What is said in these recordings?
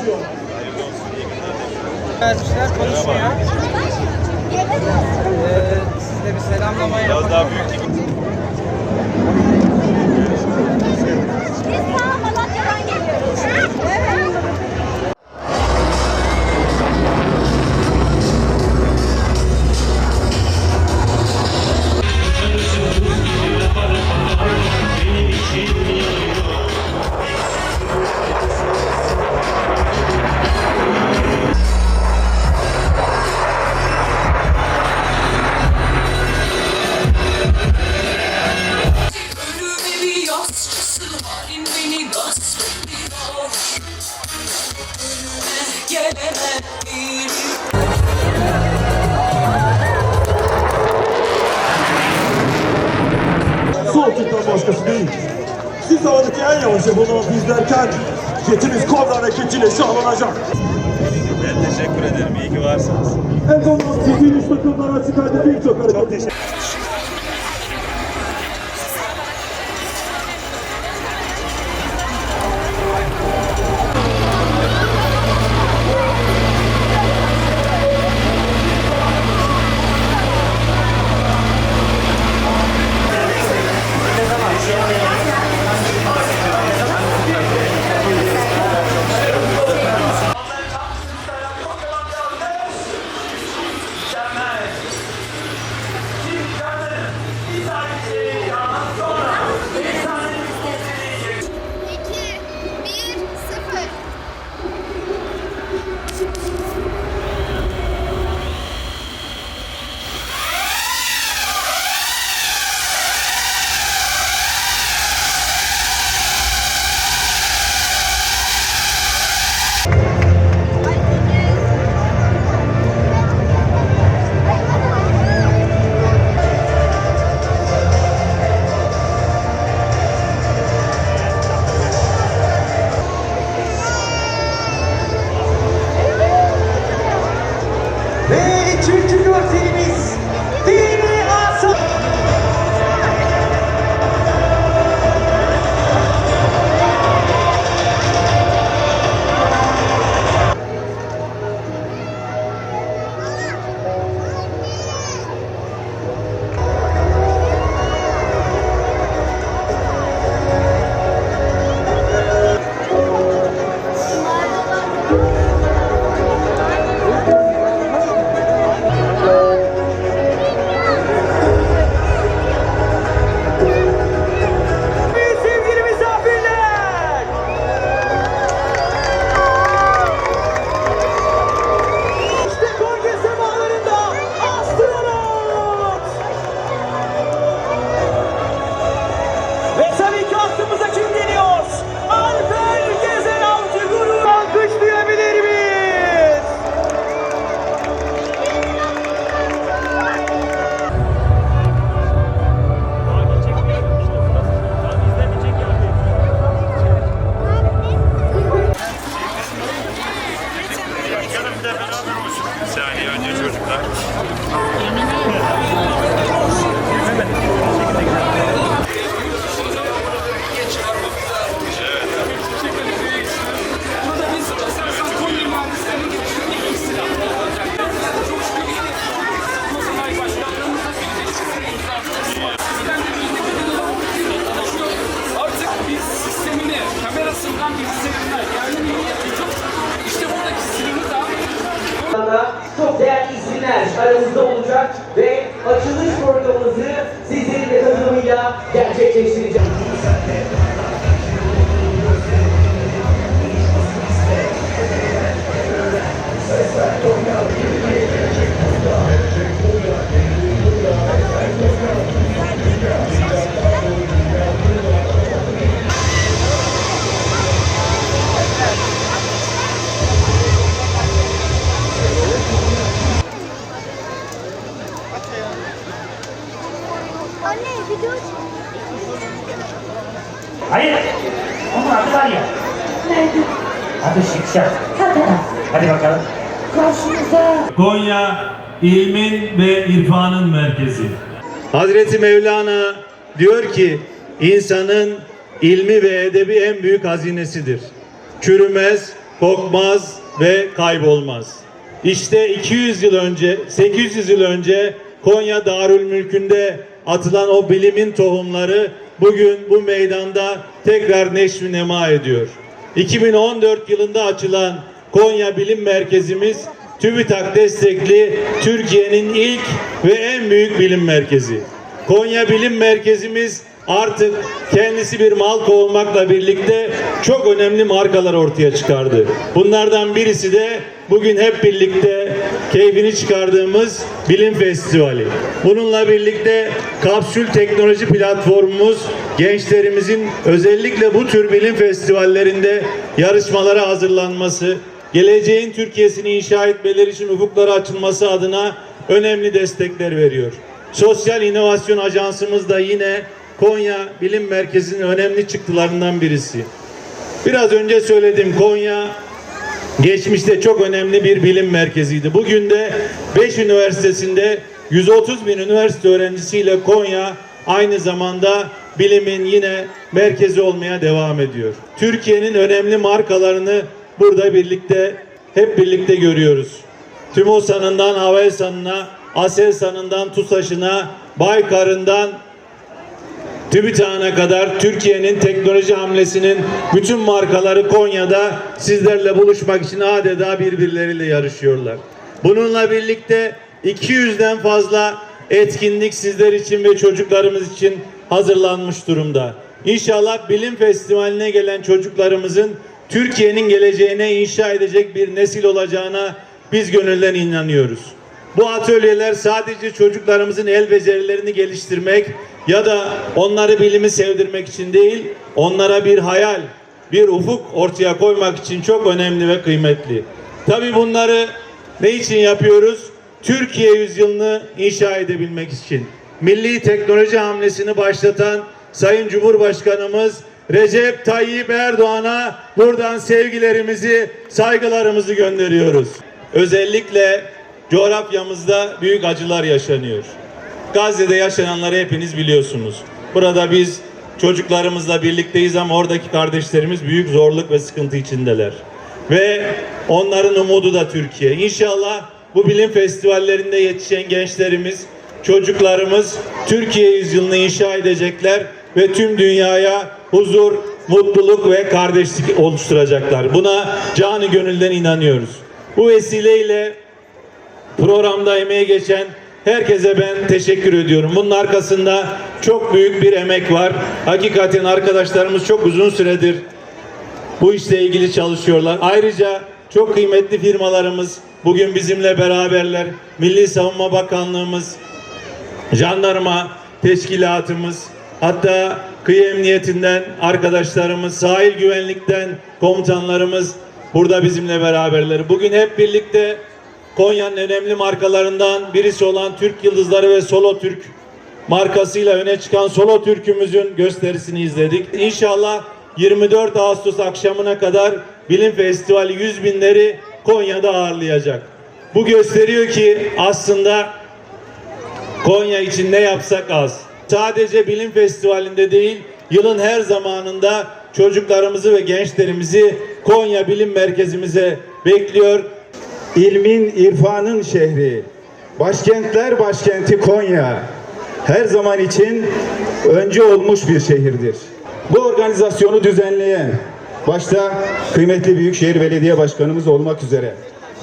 çalışıyor. Gazeteciler konuşmuyor. Ee, siz bir selamlama yapın. Biraz daha büyük gibi. giderken Yetimiz kobra hareketiyle sağlanacak. Ben teşekkür ederim. İyi ki varsınız. En son sizin üç takımlar açık halde bir çok hareketi. Çok teşekkür ederim. Hazreti Mevlana diyor ki insanın ilmi ve edebi en büyük hazinesidir. Çürümez, kokmaz ve kaybolmaz. İşte 200 yıl önce, 800 yıl önce Konya Darül Mülk'ünde atılan o bilimin tohumları bugün bu meydanda tekrar neşvi nema ediyor. 2014 yılında açılan Konya Bilim Merkezimiz TÜBİTAK destekli Türkiye'nin ilk ve en büyük bilim merkezi. Konya Bilim Merkezimiz artık kendisi bir marka olmakla birlikte çok önemli markalar ortaya çıkardı. Bunlardan birisi de bugün hep birlikte keyfini çıkardığımız Bilim Festivali. Bununla birlikte kapsül teknoloji platformumuz gençlerimizin özellikle bu tür bilim festivallerinde yarışmalara hazırlanması, geleceğin Türkiye'sini inşa etmeleri için ufukları açılması adına önemli destekler veriyor. Sosyal İnovasyon Ajansımız da yine Konya Bilim Merkezi'nin önemli çıktılarından birisi. Biraz önce söyledim Konya geçmişte çok önemli bir bilim merkeziydi. Bugün de 5 üniversitesinde 130 bin üniversite öğrencisiyle Konya aynı zamanda bilimin yine merkezi olmaya devam ediyor. Türkiye'nin önemli markalarını burada birlikte hep birlikte görüyoruz. TÜMOSA'nından Havelsan'ına, Aselsan'ından TUSAŞ'ına, Baykar'ından TÜBİTAK'ına kadar Türkiye'nin teknoloji hamlesinin bütün markaları Konya'da sizlerle buluşmak için adeta birbirleriyle yarışıyorlar. Bununla birlikte 200'den fazla etkinlik sizler için ve çocuklarımız için hazırlanmış durumda. İnşallah bilim festivaline gelen çocuklarımızın Türkiye'nin geleceğine inşa edecek bir nesil olacağına biz gönülden inanıyoruz. Bu atölyeler sadece çocuklarımızın el becerilerini geliştirmek ya da onları bilimi sevdirmek için değil, onlara bir hayal, bir ufuk ortaya koymak için çok önemli ve kıymetli. Tabii bunları ne için yapıyoruz? Türkiye yüzyılını inşa edebilmek için. Milli teknoloji hamlesini başlatan Sayın Cumhurbaşkanımız Recep Tayyip Erdoğan'a buradan sevgilerimizi, saygılarımızı gönderiyoruz. Özellikle coğrafyamızda büyük acılar yaşanıyor. Gazze'de yaşananları hepiniz biliyorsunuz. Burada biz çocuklarımızla birlikteyiz ama oradaki kardeşlerimiz büyük zorluk ve sıkıntı içindeler. Ve onların umudu da Türkiye. İnşallah bu bilim festivallerinde yetişen gençlerimiz, çocuklarımız Türkiye yüzyılını inşa edecekler ve tüm dünyaya huzur, mutluluk ve kardeşlik oluşturacaklar. Buna canı gönülden inanıyoruz. Bu vesileyle programda emeği geçen herkese ben teşekkür ediyorum. Bunun arkasında çok büyük bir emek var. Hakikaten arkadaşlarımız çok uzun süredir bu işle ilgili çalışıyorlar. Ayrıca çok kıymetli firmalarımız bugün bizimle beraberler. Milli Savunma Bakanlığımız, jandarma teşkilatımız, hatta kıyı emniyetinden arkadaşlarımız, sahil güvenlikten komutanlarımız burada bizimle beraberler. Bugün hep birlikte Konya'nın önemli markalarından birisi olan Türk Yıldızları ve Solo Türk markasıyla öne çıkan Solo Türk'ümüzün gösterisini izledik. İnşallah 24 Ağustos akşamına kadar Bilim Festivali 100 binleri Konya'da ağırlayacak. Bu gösteriyor ki aslında Konya için ne yapsak az. Sadece bilim festivalinde değil, yılın her zamanında çocuklarımızı ve gençlerimizi Konya Bilim Merkezimize bekliyor. İlmin, irfanın şehri, başkentler başkenti Konya her zaman için öncü olmuş bir şehirdir. Bu organizasyonu düzenleyen, başta kıymetli Büyükşehir Belediye Başkanımız olmak üzere,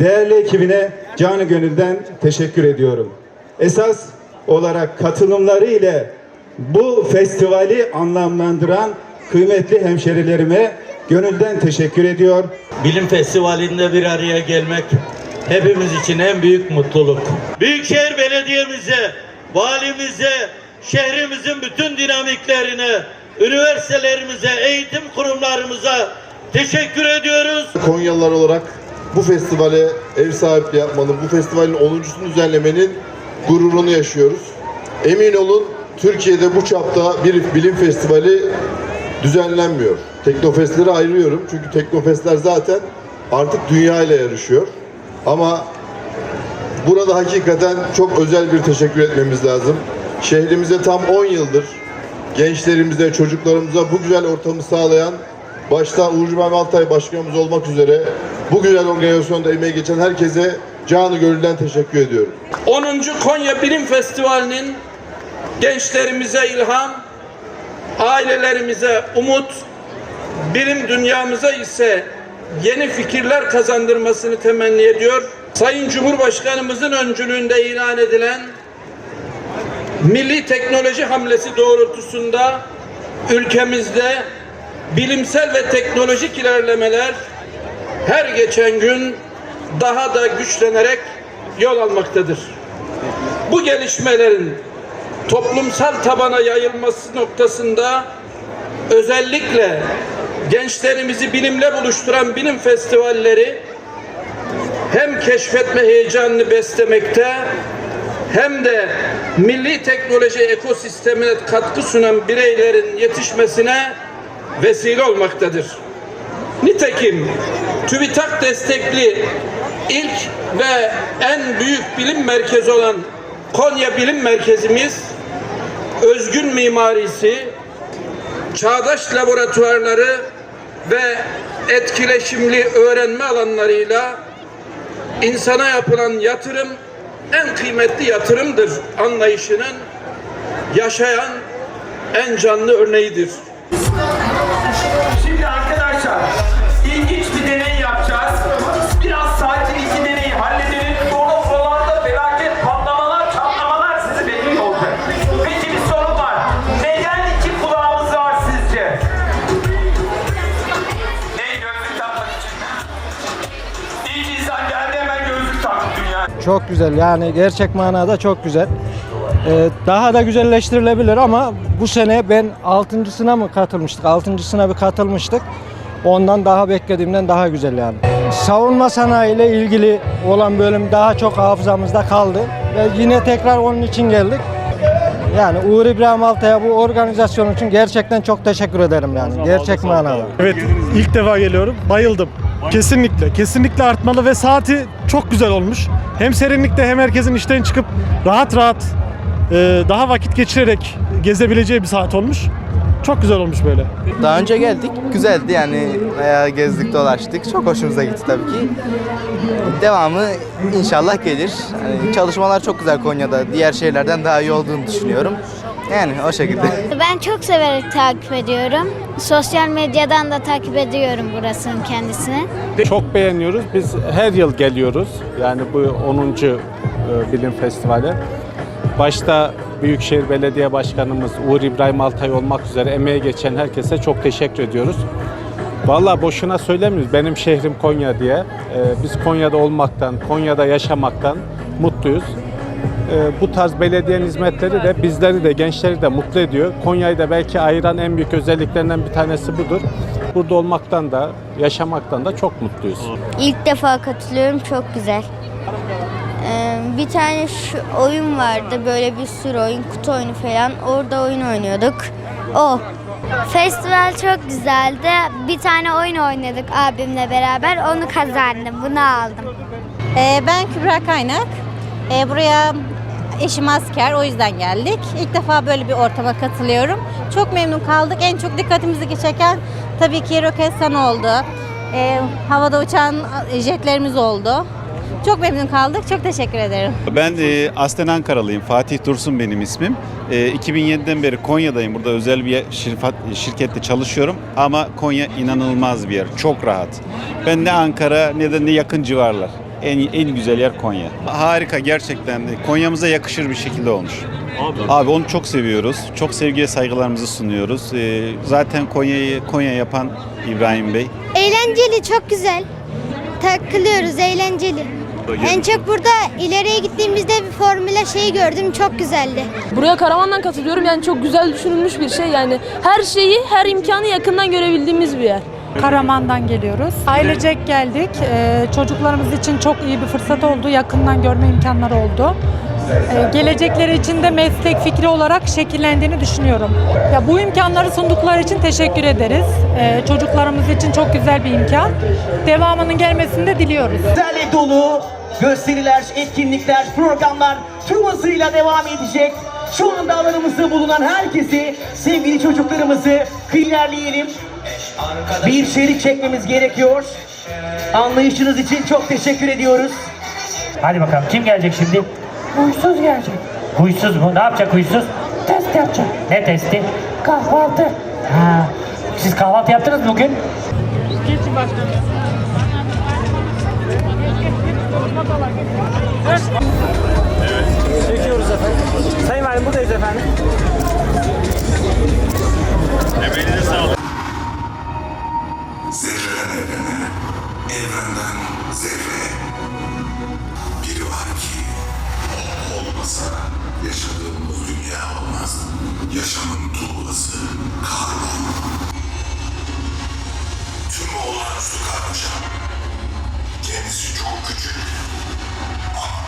değerli ekibine canı gönülden teşekkür ediyorum. Esas olarak katılımları ile bu festivali anlamlandıran kıymetli hemşerilerime gönülden teşekkür ediyor. Bilim Festivali'nde bir araya gelmek hepimiz için en büyük mutluluk. Büyükşehir Belediye'mize, valimize, şehrimizin bütün dinamiklerine, üniversitelerimize, eğitim kurumlarımıza teşekkür ediyoruz. Konyalılar olarak bu festivale ev sahipliği yapmanın, bu festivalin 10.sunu düzenlemenin gururunu yaşıyoruz. Emin olun Türkiye'de bu çapta bir bilim festivali düzenlenmiyor. Teknofestleri ayırıyorum çünkü teknofestler zaten artık dünya ile yarışıyor. Ama burada hakikaten çok özel bir teşekkür etmemiz lazım. Şehrimize tam 10 yıldır gençlerimize, çocuklarımıza bu güzel ortamı sağlayan başta Uğur Cumhurbaşkanı Altay Başkanımız olmak üzere bu güzel organizasyonda emeği geçen herkese canı gönülden teşekkür ediyorum. 10. Konya Bilim Festivali'nin gençlerimize ilham, ailelerimize umut, bilim dünyamıza ise yeni fikirler kazandırmasını temenni ediyor. Sayın Cumhurbaşkanımızın öncülüğünde ilan edilen milli teknoloji hamlesi doğrultusunda ülkemizde bilimsel ve teknolojik ilerlemeler her geçen gün daha da güçlenerek yol almaktadır. Bu gelişmelerin toplumsal tabana yayılması noktasında özellikle gençlerimizi bilimle buluşturan bilim festivalleri hem keşfetme heyecanını beslemekte hem de milli teknoloji ekosistemine katkı sunan bireylerin yetişmesine vesile olmaktadır. Nitekim TÜBİTAK destekli ilk ve en büyük bilim merkezi olan Konya Bilim Merkezimiz özgün mimarisi, çağdaş laboratuvarları ve etkileşimli öğrenme alanlarıyla insana yapılan yatırım en kıymetli yatırımdır anlayışının yaşayan en canlı örneğidir. Çok güzel yani gerçek manada çok güzel. Ee, daha da güzelleştirilebilir ama bu sene ben altıncısına mı katılmıştık? Altıncısına bir katılmıştık. Ondan daha beklediğimden daha güzel yani. Savunma sanayi ile ilgili olan bölüm daha çok hafızamızda kaldı. Ve yine tekrar onun için geldik. Yani Uğur İbrahim Altay'a bu organizasyon için gerçekten çok teşekkür ederim yani. Gerçek manada. Evet ilk defa geliyorum. Bayıldım. Kesinlikle. Kesinlikle artmalı ve saati çok güzel olmuş. Hem serinlikte hem herkesin işten çıkıp rahat rahat e, daha vakit geçirerek gezebileceği bir saat olmuş. Çok güzel olmuş böyle. Daha önce geldik. Güzeldi yani. Bayağı gezdik dolaştık. Çok hoşumuza gitti tabii ki. Devamı inşallah gelir. Yani çalışmalar çok güzel Konya'da. Diğer şehirlerden daha iyi olduğunu düşünüyorum. Yani o şekilde. Ben çok severek takip ediyorum. Sosyal medyadan da takip ediyorum burasının kendisini. Çok beğeniyoruz. Biz her yıl geliyoruz. Yani bu 10. e, bilim festivali. Başta Büyükşehir Belediye Başkanımız Uğur İbrahim Altay olmak üzere emeği geçen herkese çok teşekkür ediyoruz. Vallahi boşuna söylemiyoruz. Benim şehrim Konya diye. E, Biz Konya'da olmaktan, Konya'da yaşamaktan mutluyuz. E, Bu tarz belediyenin hizmetleri de bizleri de gençleri de mutlu ediyor. Konya'yı da belki ayıran en büyük özelliklerinden bir tanesi budur. Burada olmaktan da, yaşamaktan da çok mutluyuz. İlk defa katılıyorum. Çok güzel. Ee, bir tane şu oyun vardı. Böyle bir sürü oyun, kutu oyunu falan. Orada oyun oynuyorduk. O. Festival çok güzeldi. Bir tane oyun oynadık abimle beraber. Onu kazandım. Bunu aldım. Ee, ben Kübra Kaynak. Ee, buraya eşim asker o yüzden geldik. İlk defa böyle bir ortama katılıyorum. Çok memnun kaldık. En çok dikkatimizi çeken tabii ki Roketsan oldu. Ee, havada uçan jetlerimiz oldu. Çok memnun kaldık. Çok teşekkür ederim. Ben e, aslen Ankaralıyım. Fatih Dursun benim ismim. E, 2007'den beri Konya'dayım. Burada özel bir şirket, şirkette çalışıyorum. Ama Konya inanılmaz bir yer. Çok rahat. Ben ne Ankara ne de ne yakın civarlar. En, en güzel yer Konya. Harika gerçekten. Konya'mıza yakışır bir şekilde olmuş. Abi onu çok seviyoruz. Çok sevgiye saygılarımızı sunuyoruz. E, zaten Konya'yı Konya yapan İbrahim Bey. Eğlenceli, çok güzel. Takılıyoruz, eğlenceli. En çok burada ileriye gittiğimizde bir formüle şeyi gördüm. Çok güzeldi. Buraya Karaman'dan katılıyorum. Yani çok güzel düşünülmüş bir şey. Yani her şeyi, her imkanı yakından görebildiğimiz bir yer. Karaman'dan geliyoruz. Ailecek geldik. Ee, çocuklarımız için çok iyi bir fırsat oldu. Yakından görme imkanları oldu. Ee, gelecekleri için de meslek fikri olarak şekillendiğini düşünüyorum. Ya bu imkanları sundukları için teşekkür ederiz. Ee, çocuklarımız için çok güzel bir imkan. Devamının gelmesini de diliyoruz. Güzellik dolu gösteriler, etkinlikler, programlar tüm hızıyla devam edecek. Şu anda alanımızda bulunan herkesi, sevgili çocuklarımızı ilerleyelim. Bir şerit çekmemiz gerekiyor. Anlayışınız için çok teşekkür ediyoruz. Hadi bakalım kim gelecek şimdi? Huysuz gelecek. Huysuz mu? Ne yapacak huysuz? Test yapacak. Ne testi? Kahvaltı. Ha. Siz kahvaltı yaptınız mı bugün? Çekiyoruz efendim. Sayın Valim buradayız efendim. Zerreden evrenden zerreye. Biri var ki o olmasa yaşadığımız dünya olmaz. Yaşamın tuğlası karbon. Tüm olağanüstü karmaşa. Kendisi çok küçük. Ama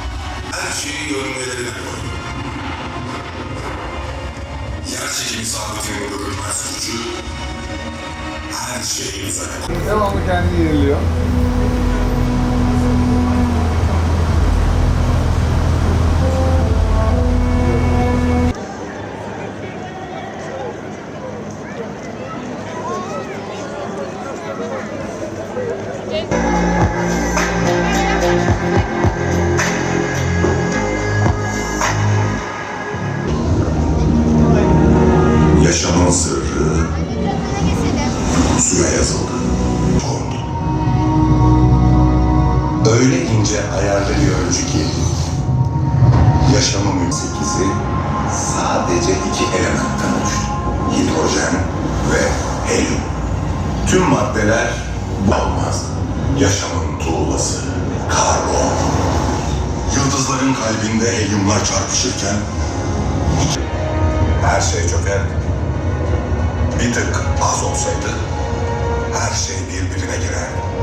her şeyi görmelerine koydu. Yer çekimi sabitinin görülmez gücü her şeyimize Devamlı kendini yeniliyor. Helyumlar çarpışırken her şey çökerdi. Bir tık az olsaydı her şey birbirine girerdi.